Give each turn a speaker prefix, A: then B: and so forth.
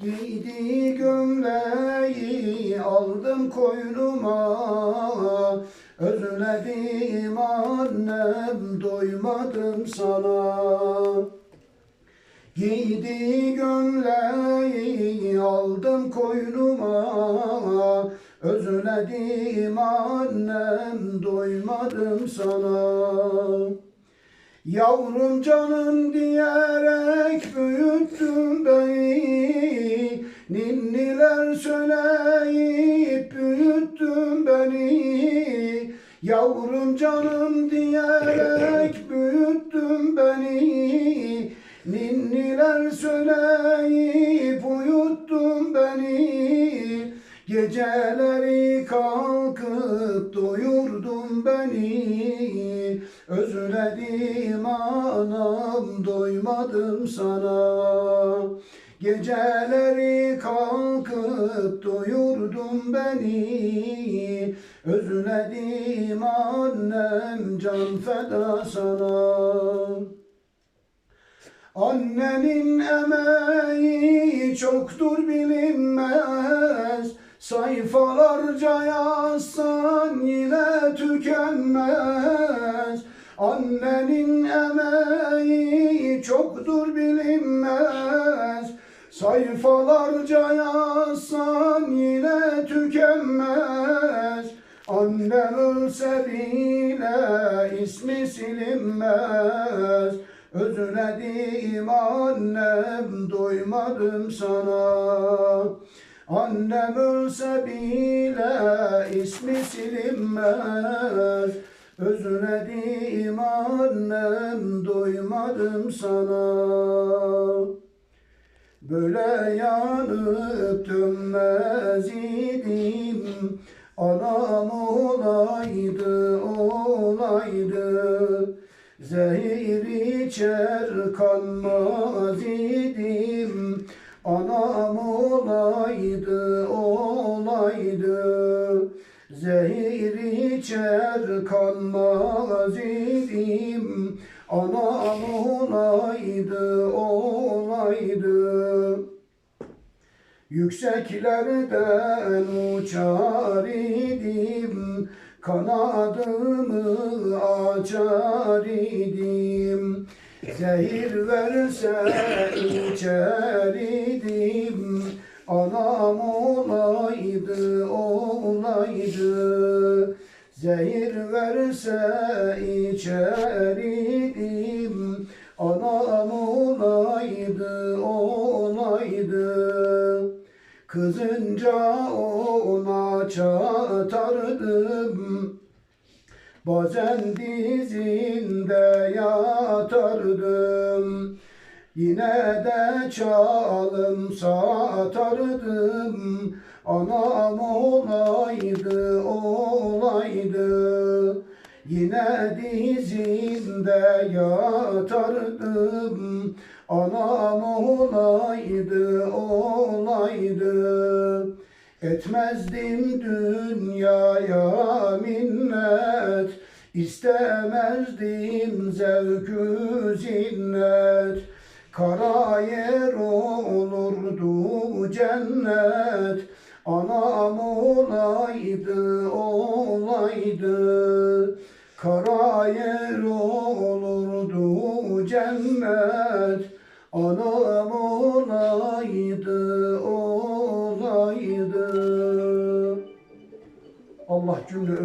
A: Giydi gömleği aldım koynuma. Özledim annem doymadım sana. Giydi gömleği aldım koynuma. Özledim annem doymadım sana Yavrum canım diyerek büyüttün beni. Ninniler söyleyip büyüttün beni. Yavrum canım diyerek büyüttün beni. Ninniler söyleyip uyuttun beni. Geceleri kalkıp doyurdun beni Özledim anam doymadım sana. Geceleri kalkıp doyurdun beni. Özledim annem can feda sana. Annenin emeği çoktur bilinmez. Sayfalarca yazsan yine tükenmez Annenin emeği çoktur bilinmez. Sayfalarca yazsan yine tükenmez. Annem ölse bile ismi silinmez. Özledim annem doymadım sana. Annem ölse bile ismi silinmez Özledim annem doymadım sana. Böyle yanıp dönmez idim. Anam olaydı olaydı. Zehir içer kanmaz idim. Anam olaydı olaydı Zehir içer kanmaz idim. Anam olaydı olaydı Yükseklerden uçar idim. Kanadımı açar idim. Zehir verse içer idim. Anam olaydı olaydı Zehir verse içer idim Anam olaydı olaydı Kızınca ona çatardım. Bazen dizinde yatardım. Yine de çalım satardım Anam olaydı olaydı. Yine dizinde yatardım. Anam olaydı olaydı. Etmezdim dünyaya minnet. İstemezdim zevkü zinnet. Kara yer olurdu cennet olaydı Kara yer olurdu cennet. Anam olaydı olaydı. Allah cümle